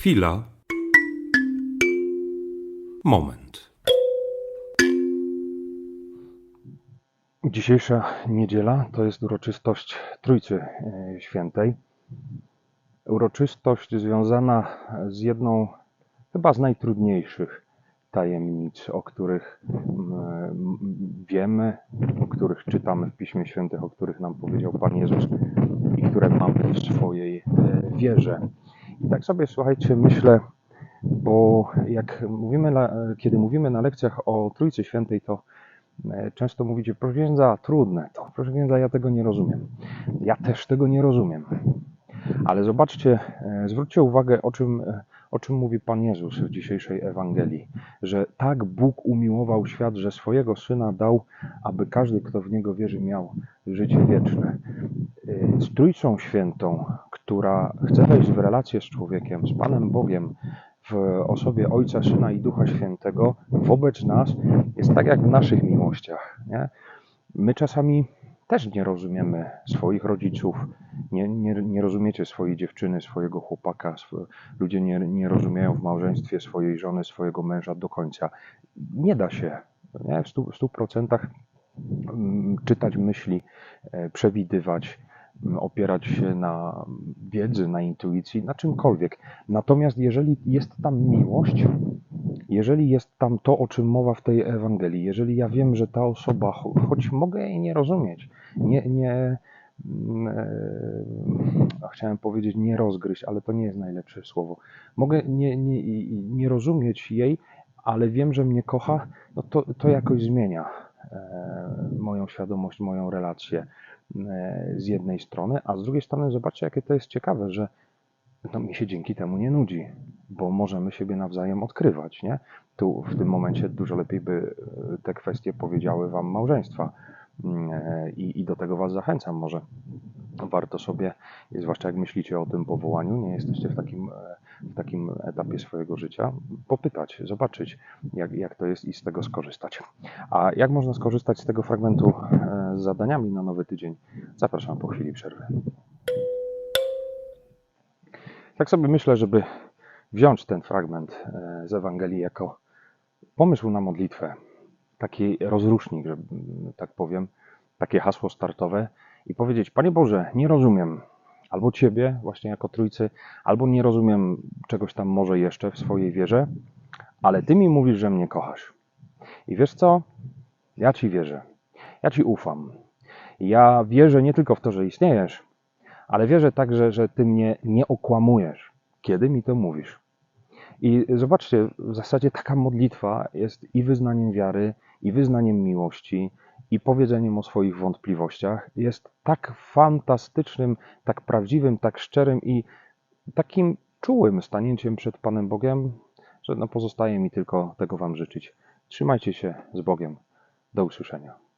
Chwila. Moment. Dzisiejsza niedziela to jest uroczystość Trójcy e, Świętej. Uroczystość związana z jedną chyba z najtrudniejszych tajemnic, o których mm, wiemy, o których czytamy w Piśmie Świętych, o których nam powiedział Pan Jezus i które mamy w swojej e, wierze. I tak sobie słuchajcie, myślę, bo jak mówimy, kiedy mówimy na lekcjach o Trójcy Świętej, to e, często mówicie, proszę księdza, trudne to, proszę księdza, ja tego nie rozumiem. Ja też tego nie rozumiem. Ale zobaczcie, e, zwróćcie uwagę, o czym, e, o czym mówi Pan Jezus w dzisiejszej Ewangelii, że tak Bóg umiłował świat, że swojego Syna dał, aby każdy, kto w Niego wierzy, miał życie wieczne. Z Trójcą Świętą, która chce wejść w relację z człowiekiem, z Panem Bogiem, w osobie Ojca, Syna i Ducha Świętego, wobec nas jest tak jak w naszych miłościach. Nie? My czasami też nie rozumiemy swoich rodziców, nie, nie, nie rozumiecie swojej dziewczyny, swojego chłopaka, sw- ludzie nie, nie rozumieją w małżeństwie swojej żony, swojego męża do końca. Nie da się nie? w stu, w stu procentach mm, czytać myśli, e, przewidywać, opierać się na wiedzy, na intuicji, na czymkolwiek. Natomiast jeżeli jest tam miłość, jeżeli jest tam to, o czym mowa w tej Ewangelii, jeżeli ja wiem, że ta osoba, cho- choć mogę jej nie rozumieć, nie, nie mm, e, chciałem powiedzieć nie rozgryźć, ale to nie jest najlepsze słowo. Mogę nie, nie, nie rozumieć jej, ale wiem, że mnie kocha, no to, to jakoś zmienia e, moją świadomość, moją relację z jednej strony, a z drugiej strony zobaczcie, jakie to jest ciekawe, że no, mi się dzięki temu nie nudzi, bo możemy siebie nawzajem odkrywać, nie? Tu w tym momencie dużo lepiej by e, te kwestie powiedziały wam małżeństwa Mm, e, i, i do tego was zachęcam. Może warto sobie, zwłaszcza jak myślicie o tym powołaniu, nie jesteście w takim, e, takim etapie swojego życia, popytać, zobaczyć, jak, jak to jest i z tego skorzystać. A jak można skorzystać z tego fragmentu e, z zadaniami na nowy tydzień? Zapraszam po chwili przerwy. Tak sobie myślę, żeby wziąć ten fragment e, z Ewangelii jako pomysł na modlitwę, taki rozrusznik, że tak powiem, takie hasło startowe i powiedzieć: Panie Boże, nie rozumiem albo Ciebie, właśnie jako Trójcy, albo nie rozumiem czegoś tam może jeszcze w swojej wierze, ale Ty mi mówisz, że mnie kochasz. I wiesz co? Ja Ci wierzę. Ja Ci ufam. Ja wierzę nie tylko w to, że istniejesz, ale wierzę także, że Ty mnie nie okłamujesz, kiedy mi to mówisz. I zobaczcie, w zasadzie taka modlitwa jest i wyznaniem wiary, i wyznaniem miłości, i powiedzeniem o swoich wątpliwościach. Jest tak fantastycznym, tak prawdziwym, tak szczerym i takim czułym stanięciem przed Panem Bogiem, że no pozostaje mi tylko tego Wam życzyć. Trzymajcie się z Bogiem. Do usłyszenia.